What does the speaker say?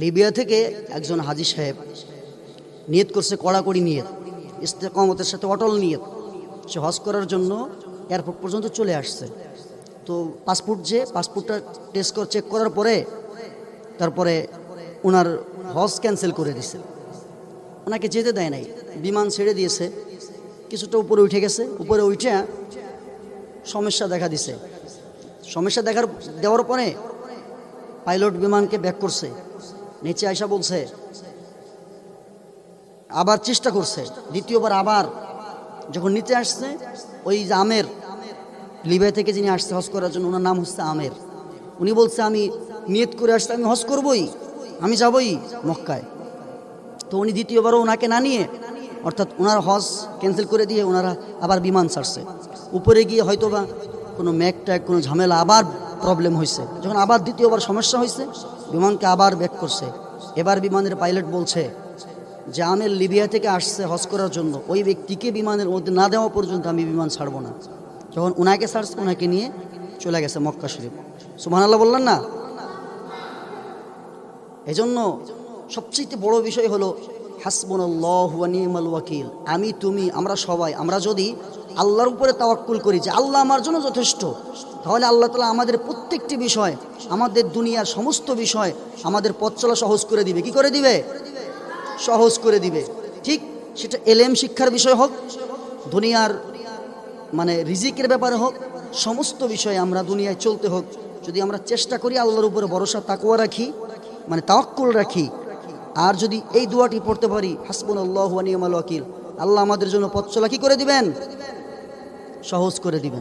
Libya থেকে একজন হাজি সাহেব নিয়ত করছে কড়াকড়ি নিয়ত, ইস্তেকমতের সাথে অটল নিয়ত। সে হজ করার জন্য এয়ারপোর্ট পর্যন্ত চলে আসছে। তো পাসপোর্ট যে, পাসপোর্টটা টেস্ট কর, চেক করার পরে তারপরে ওনার হজ ক্যান্সেল করে দিছে। ওনাকে যেতে দেয় নাই, বিমান ছেড়ে দিয়েছে। কিছুটা উপরে উঠে গেছে, উপরে উঠে সমস্যা দেখা দিছে। সমস্যা দেখার, দেওয়ার পরে পাইলট বিমানকে ব্যাক করছে। নিচে আয়সা বলছে, আবার চেষ্টা করছে, দ্বিতীয়বার আবার যখন নিচে আসছে, ওই যে আমের লিবিয়া থেকে যিনি আসছে হজ করার জন্য, ওনার নাম হচ্ছে আমের। উনি বলছে, আমি নিয়ত করে আসছে, আমি হজ করবই, আমি যাবই মক্কায়। তো উনি দ্বিতীয়বারও ওনাকে না নিয়ে, অর্থাৎ ওনার হজ ক্যান্সেল করে দিয়ে ওনারা আবার বিমান ছাড়ছে। উপরে গিয়ে হয়তো বা কোনো ম্যাক ট্যাগ কোনো ঝামেলা আবার প্রবলেম হয়েছে যখন আবার দ্বিতীয়বার সমস্যা হয়েছে বিমানকে আবার ব্যাক করছে। এবার বিমানের পাইলট বলছে যে আমের লিবিয়া থেকে আসছে হজ করার জন্য। ওই ব্যক্তিকে বিমানের মধ্যে না দেওয়া পর্যন্ত আমি বিমান ছাড়বো না। যখন ওনাকে ছাড়ছে ওনাকে নিয়ে চলে গেছে মক্কা শরীফ। সুবহান আল্লাহ বললেন না? এজন্য সবচেয়ে বড় বিষয় হলো হাসবুল্লাহ নিমাল ওয়াকিল। আমি, তুমি, আমরা সবাই, আমরা যদি আল্লাহর উপরে তাওয়াক্কুল করি যে, আল্লাহ আমার জন্য যথেষ্ট। তাহলে আল্লাহ তালা আমাদের প্রত্যেকটি বিষয়, আমাদের দুনিয়ার সমস্ত বিষয় আমাদের পথ চলা সহজ করে দিবে। কি করে দিবে? সহজ করে দিবে। ঠিক সেটা এলেম শিক্ষার বিষয় হোক, দুনিয়ার মানে রিজিকের ব্যাপারে হোক, সমস্ত বিষয়ে আমরা দুনিয়ায় চলতে হোক, যদি আমরা চেষ্টা করি আল্লাহর উপরে ভরসা তাকুয়া রাখি মানে তাওয়াক্কুল রাখি, আর যদি এই দুয়াটি পড়তে পারি হাসবুল আল্লাহ নিয়মাল ওয়াকিল, আল্লাহ আমাদের জন্য পথ চলা কি করে দিবেন? সহজ করে দিবেন।